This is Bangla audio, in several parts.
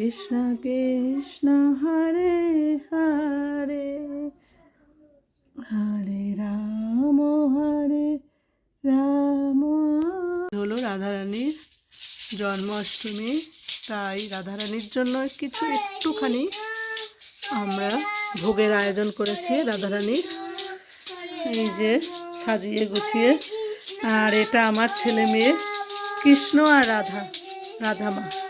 কৃষ্ণ কৃষ্ণ, হরে হরে। হরে রাম হরে রাম। হলো রাধারানীর জন্মাষ্টমী। তাই রাধারানীর জন্য কিছু একটুখানি আমরা ভোগের আয়োজন করেছি রাধারানীর। এই যে সাজিয়ে গুছিয়ে। আর এটা আমার ছেলে মেয়ে কৃষ্ণ আর রাধা রাধা মা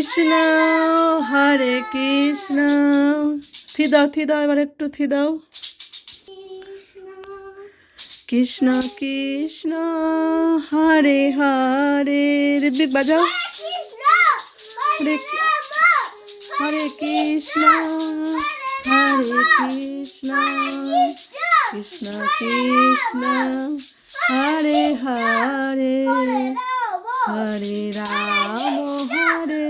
কৃষ্ণ, হরে কৃষ্ণ। থি দাও থি দাও, এবার একটু থি দাও। কৃষ্ণ কৃষ্ণ, হরে হরে। ঋদ্বিক বাজাও। হরে কৃষ্ণ হরে কৃষ্ণ। কৃষ্ণ কৃষ্ণ, হরে হরে। হরে রাম, হরে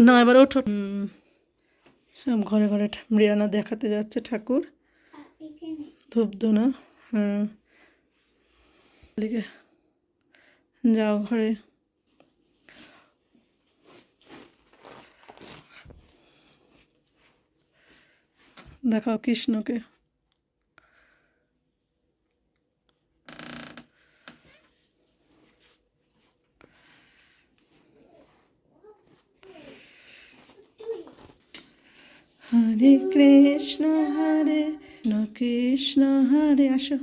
না, এবার ওঠো সব ঘরে ঘরে মৃয়ানা দেখাতে যাচ্ছে ঠাকুর। ধূপধুনা হ্যাঁ। লিখে যাও ঘরে। দেখাও কৃষ্ণকে। হরে কৃষ্ণ হরে কৃষ্ণ হরে, আসো।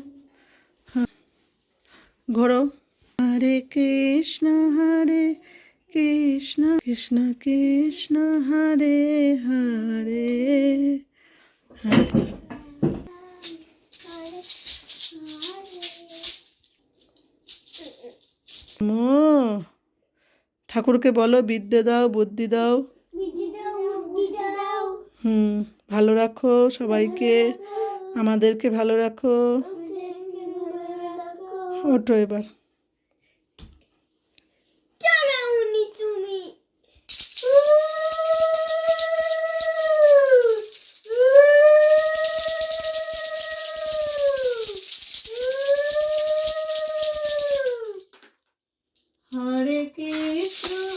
ঘোরো। হরে কৃষ্ণ হরে কৃষ্ণ কৃষ্ণ কৃষ্ণ, হরে হরে হরে। ঠাকুরকে বলো, বিদ্যে দাও, বুদ্ধি দাও। ভালো রাখো সবাইকে আমাদেরকে ভালো রাখো। ওঠো এবার। হরে কৃষ্ণ।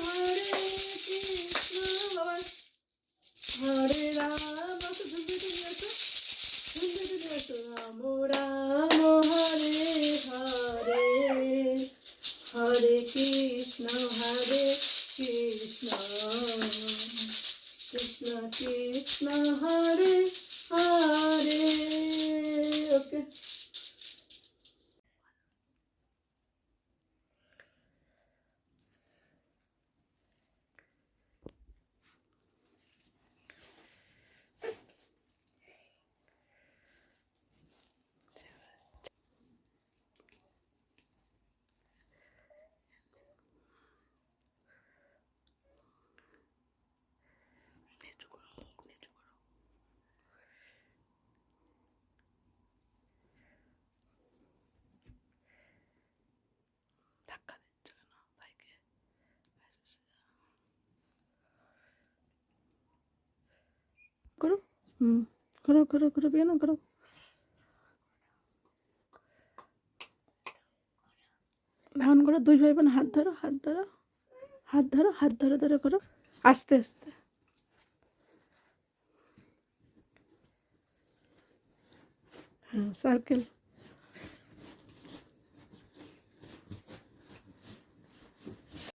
হরে কৃষ্ণ বাবা। হরে রাম হুম করো করো করো বিয়ে না করো এখন করো, দুই ভাই বোন, হাত ধরো হাত ধরো হাত ধরো, হাত ধরে ধরে করো। আস্তে আস্তে। হ্যাঁ সার্কেল